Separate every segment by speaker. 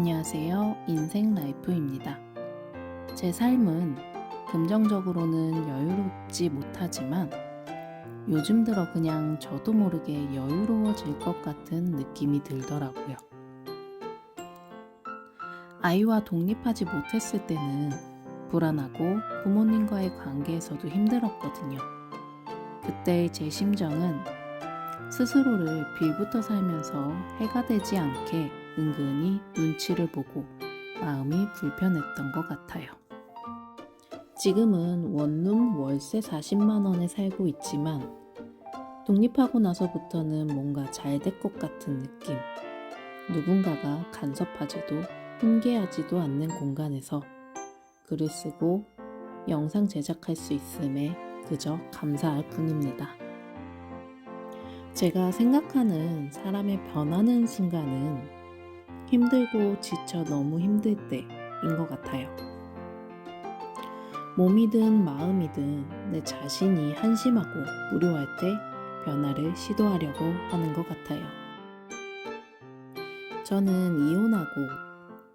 Speaker 1: 안녕하세요. 인생 라이프입니다. 제 삶은 금정적으로는 여유롭지 못하지만 요즘 들어 그냥 저도 모르게 여유로워질 것 같은 느낌이 들더라고요. 아이와 독립하지 못했을 때는 불안하고 부모님과의 관계에서도 힘들었거든요. 그때 제 심정은 스스로를 빌부터 살면서 해가 되지 않게 은근히 눈치를 보고 마음이 불편했던 것 같아요. 지금은 원룸 월세 40만원에 살고 있지만 독립하고 나서부터는 뭔가 잘 될 것 같은 느낌. 누군가가 간섭하지도 훈계하지도 않는 공간에서 글을 쓰고 영상 제작할 수 있음에 그저 감사할 뿐입니다. 제가 생각하는 사람의 변하는 순간은 힘들고 지쳐 너무 힘들 때인 것 같아요. 몸이든 마음이든 내 자신이 한심하고 무료할 때 변화를 시도하려고 하는 것 같아요. 저는 이혼하고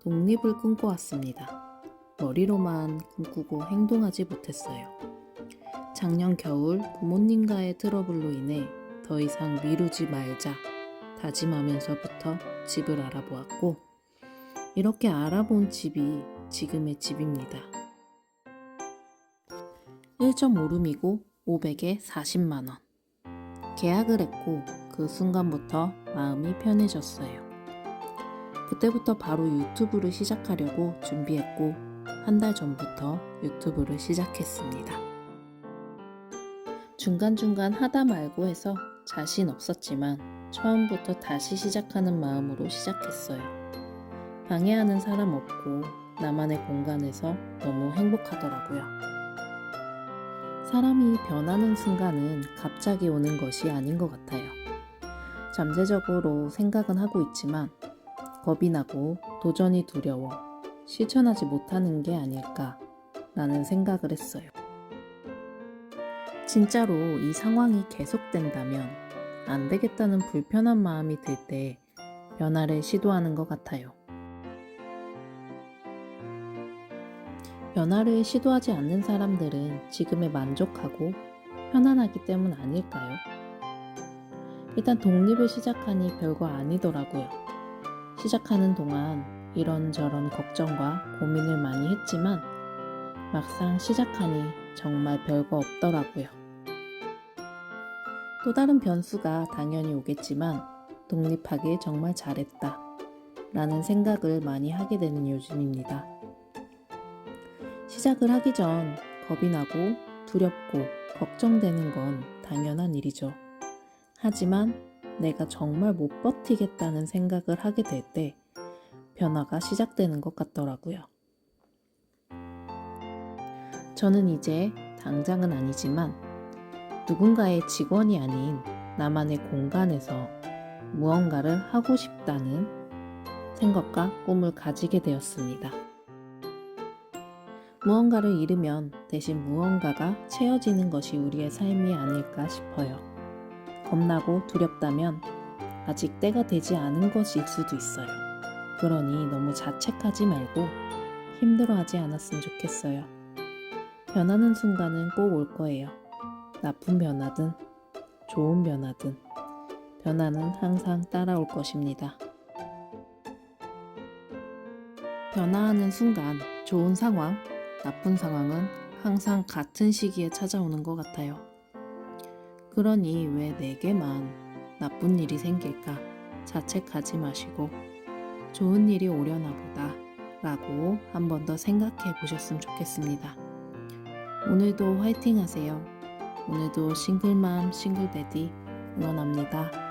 Speaker 1: 독립을 꿈꿔왔습니다. 머리로만 꿈꾸고 행동하지 못했어요. 작년 겨울 부모님과의 트러블로 인해 더 이상 미루지 말자 다짐하면서부터 집을 알아보았고 이렇게 알아본 집이 지금의 집입니다. 1.5룸이고 500에 40만원. 계약을 했고 그 순간부터 마음이 편해졌어요. 그때부터 바로 유튜브를 시작하려고 준비했고 한 달 전부터 유튜브를 시작했습니다. 중간중간 하다 말고 해서 자신 없었지만 처음부터 다시 시작하는 마음으로 시작했어요. 방해하는 사람 없고 나만의 공간에서 너무 행복하더라고요. 사람이 변하는 순간은 갑자기 오는 것이 아닌 것 같아요. 잠재적으로 생각은 하고 있지만 겁이 나고 도전이 두려워 실천하지 못하는 게 아닐까 라는 생각을 했어요. 진짜로 이 상황이 계속된다면 안 되겠다는 불편한 마음이 들 때 변화를 시도하는 것 같아요. 변화를 시도하지 않는 사람들은 지금에 만족하고 편안하기 때문 아닐까요? 일단 독립을 시작하니 별거 아니더라고요. 시작하는 동안 이런저런 걱정과 고민을 많이 했지만 막상 시작하니 정말 별거 없더라고요. 또 다른 변수가 당연히 오겠지만 독립하길 정말 잘했다. 라는 생각을 많이 하게 되는 요즘입니다. 시작을 하기 전 겁이 나고 두렵고 걱정되는 건 당연한 일이죠. 하지만 내가 정말 못 버티겠다는 생각을 하게 될 때 변화가 시작되는 것 같더라고요. 저는 이제 당장은 아니지만 누군가의 직원이 아닌 나만의 공간에서 무언가를 하고 싶다는 생각과 꿈을 가지게 되었습니다. 무언가를 잃으면 대신 무언가가 채워지는 것이 우리의 삶이 아닐까 싶어요. 겁나고 두렵다면 아직 때가 되지 않은 것일 수도 있어요. 그러니 너무 자책하지 말고 힘들어하지 않았으면 좋겠어요. 변하는 순간은 꼭 올 거예요. 나쁜 변화든 좋은 변화든 변화는 항상 따라올 것입니다. 변화하는 순간 좋은 상황, 나쁜 상황은 항상 같은 시기에 찾아오는 것 같아요. 그러니 왜 내게만 나쁜 일이 생길까 자책하지 마시고 좋은 일이 오려나 보다 라고 한 번 더 생각해 보셨으면 좋겠습니다. 오늘도 화이팅 하세요. 오늘도 싱글맘, 싱글데디 응원합니다.